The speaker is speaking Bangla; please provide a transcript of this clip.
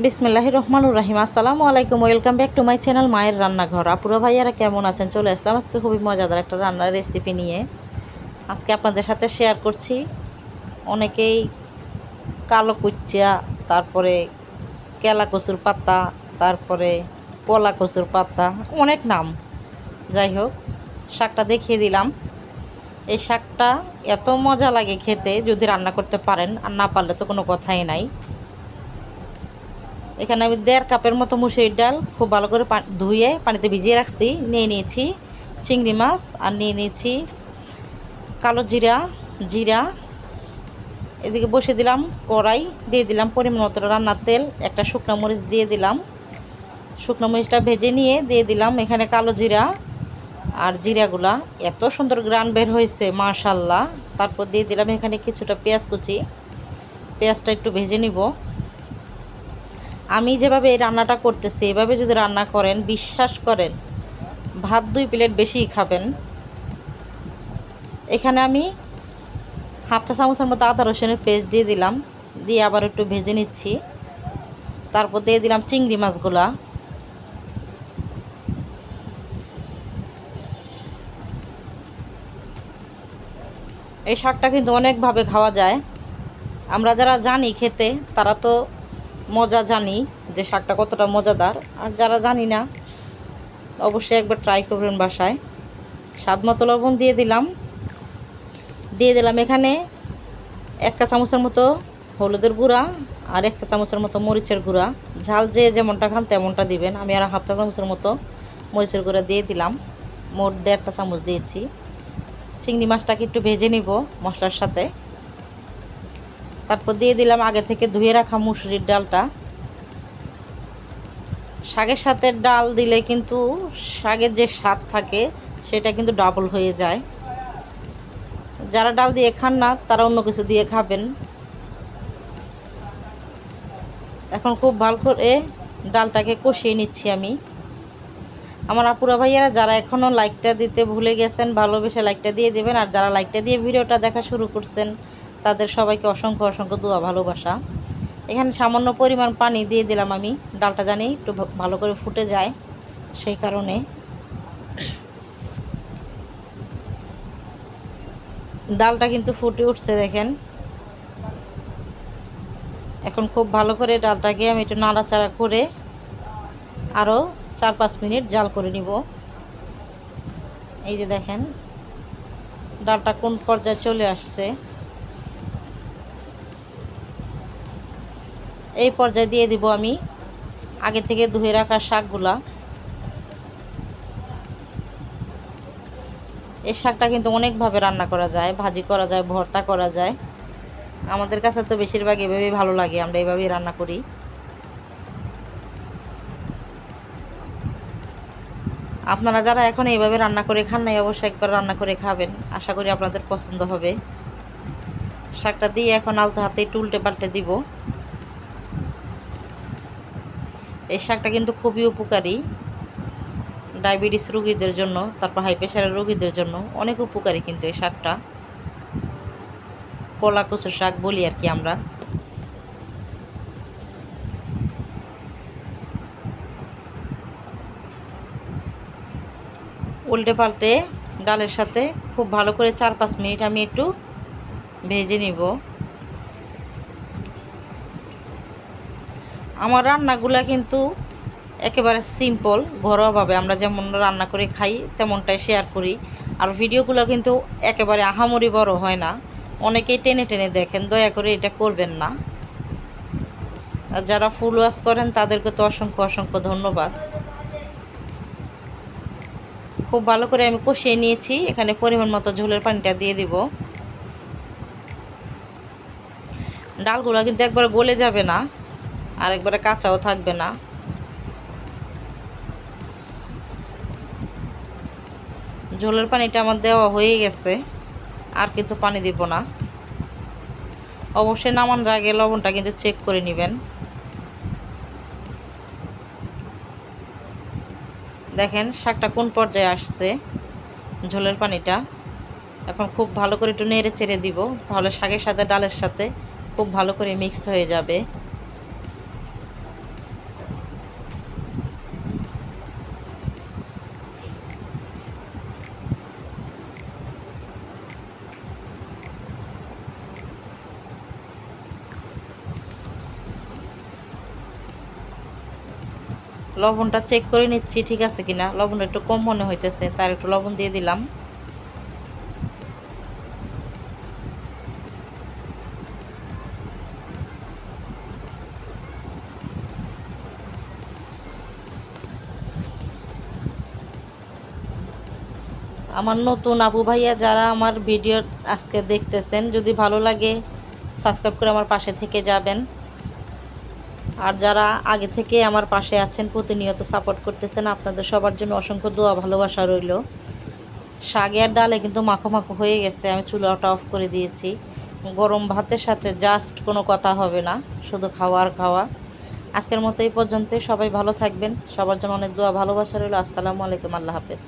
বিসমিল্লাহ রহমানুর রাহিম। আসসালামু আলাইকুম, welcome back to my channel মায়ের রান্নাঘর। আপুরা ভাইয়ারা কেমন আছেন? চলে আসলাম আজকে খুবই মজাদার একটা রান্নার রেসিপি নিয়ে। আজকে আপনাদের সাথে শেয়ার করছি। অনেকেই কালো কুচ্চা তারপরে কেলা কচুর পাতা, তারপরে পলা কচুর পাতা, অনেক নাম। যাই হোক, শাকটা দেখিয়ে দিলাম। এই শাকটা এত মজা লাগে খেতে, যদি রান্না করতে পারেন, আর না পারলে তো কোনো কথাই নাই। এখানে আমি দেড় কাপের মতো মুসুরির ডাল খুব ভালো করে ধুয়ে পানিতে ভিজিয়ে রাখছি, নিয়ে নিয়েছি চিংড়ি মাছ আর নিয়ে নিয়েছি কালো জিরা জিরা, এদিকে বসে দিলাম কড়াই, দিয়ে দিলাম পরিমাণ মতো রান্নার তেল, একটা শুকনো মরিচ দিয়ে দিলাম। শুকনো মরিচটা ভেজে নিয়ে দিয়ে দিলাম এখানে কালো জিরা আর জিরাগুলা। এত সুন্দর গ্রান বের হয়েছে মাশাল্লাহ তারপর দিয়ে দিলাম এখানে কিছুটা পেঁয়াজ কুচি। পেঁয়াজটা একটু ভেজে নিব। আমি যেভাবে এই রান্নাটা করতেছি, এভাবে যদি রান্না করেন, বিশ্বাস করেন, ভাত দুই প্লেট বেশিই খাবেন। এখানে আমি হাফ চা চামচের মতো আদা রসুনের পেস্ট দিয়ে দিলাম, দিয়ে আবার একটু ভেজে নিচ্ছি। তারপর দিয়ে দিলাম চিংড়ি মাছগুলা। এই শাকটা কিন্তু অনেকভাবে খাওয়া যায়। আমরা যারা জানি খেতে, তারা তো মজা জানি যে শাকটা কতটা মজাদার। আর যারা জানি না, অবশ্যই একবার ট্রাই করবেন বাসায়। স্বাদ মতো লবণ দিয়ে দিলাম। দিয়ে দিলাম এখানে এক চা চামচের মতো হলুদের গুঁড়া আর এক চা চামচের মতো মরিচের গুঁড়া। ঝাল যে যেমনটা খান তেমনটা দিবেন। আমি আর হাফ চা চামচের মতো মরিচের গুঁড়া দিয়ে দিলাম। মোট দেড় চা চামচ দিয়েছি। চিংড়ি মাছটাকে একটু ভেজে নিব মশলার সাথে। তারপর দিয়ে দিলাম আগে থেকে ধুয়ে রাখা মুসুরির ডালটা। শাকের সাথে ডাল দিলে কিন্তু শাকের যে স্বাদ থাকে, সেটা কিন্তু ডাবল হয়ে যায়। যারা ডাল দিয়ে খান না, তারা অন্য কিছু দিয়ে খাবেন। এখন খুব ভালো করে ডালটাকে কষিয়ে নিচ্ছি আমি। আমার আপুরা ভাইয়ারা, যারা এখনও লাইকটা দিতে ভুলে গেছেন, ভালোবেসে লাইকটা দিয়ে দেবেন। আর যারা লাইকটা দিয়ে ভিডিওটা দেখা শুরু করছেন তাদের সবাইকে অসংখ্য অসংখ্য দোয়া, ভালোবাসা। এখানে সামান্য পরিমাণ পানি দিয়ে দিলাম আমি। ডালটা জানি একটু ভালো করে ফুটে যায় সেই কারণে। ডালটা কিন্তু ফুটে উঠছে, দেখেন। এখন খুব ভালো করে ডালটাকে আমি একটু নাড়াচাড়া করে আরও চার পাঁচ মিনিট জাল করে নিব। এই যে দেখেন, ডালটা কোন পর্যায়ে চলে আসছে। এই পর্যায়ে দিয়ে দিব আমি আগে থেকে ধুয়ে রাখা শাকগুলা। এই শাকটা কিন্তু অনেকভাবে রান্না করা যায়, ভাজি করা যায়, ভর্তা করা যায়। আমাদের কাছে তো বেশিরভাগ এভাবেই ভালো লাগে, আমরা এভাবেই রান্না করি। আপনারা যারা এখন এইভাবে রান্না করে খান নাই, অবশ্যই একবার রান্না করে খাবেন। আশা করি আপনাদের পছন্দ হবে। শাকটা দিয়ে এখন আলতো হাতে একটু উল্টে পাল্টে দিব। এই শাকটা কিন্তু খুবই উপকারী ডায়াবেটিস রোগীদের জন্য, তারপর হাই প্রেশারের রোগীদের জন্য অনেক উপকারী কিন্তু এই শাকটা। কলা কচুর শাক বলি আর কি আমরা। উল্টে পাল্টে ডালের সাথে খুব ভালো করে চার পাঁচ মিনিট আমি একটু ভেজে নিব। আমার রান্নাগুলা কিন্তু একেবারে সিম্পল ঘরোয়াভাবে আমরা যেমন রান্না করে খাই, তেমনটাই শেয়ার করি। আর ভিডিওগুলো কিন্তু একেবারে আহামরি বড় হয় না। অনেকেই টেনে টেনে দেখেন, দয়া করে এটা করবেন না। আর যারা ফুল ওয়াশ করেন, তাদেরকে তো অসংখ্য অসংখ্য ধন্যবাদ। খুব ভালো করে আমি কষিয়ে নিয়েছি, এখানে পরিমাণ মতো ঝোলের পানিটা দিয়ে দিব। ডালগুলো কিন্তু একবার গলে যাবে না। আর একবারে কাঁচাও থাকবে না। ঝোলের পানিটা আমার দেওয়া হয়ে গেছে, আর কিন্তু পানি দিব না। অবশ্যই নামানোর আগে লবণটা কিন্তু চেক করে নেবেন। দেখেন শাকটা কোন পর্যায়ে আসছে, ঝোলের পানিটা। এখন খুব ভালো করে একটু নেড়ে চেড়ে দিব, তাহলে শাকের সাথে, ডালের সাথে খুব ভালো করে মিক্স হয়ে যাবে। লবণটা চেক করে নিচ্ছি, ঠিক আছে কিনা? লবণ একটু কম মনে হইতেছে, তার একটু লবণ দিয়ে দিলাম। আমার নতুন আবু ভাইয়া যারা আমার ভিডিও আজকে দেখতেছেন, যদি ভালো লাগে সাবস্ক্রাইব করে আমার পাশে থেকে যাবেন। আর যারা আগে থেকে আমার পাশে আছেন, প্রতিনিয়ত সাপোর্ট করতেছেন, আপনাদের সবার জন্য অসংখ্য দোয়া, ভালোবাসা রইল। শাকে আর ডালে কিন্তু মাখো মাখো হয়ে গেছে, আমি চুলাটা অফ করে দিয়েছি। গরম ভাতের সাথে জাস্ট কোনো কথা হবে না, শুধু খাওয়া আর খাওয়া। আজকের মতো এই পর্যন্তই, সবাই ভালো থাকবেন, সবার জন্য অনেক দোয়া, ভালোবাসা রইল। আসসালামু আলাইকুম, আল্লাহ হাফেজ।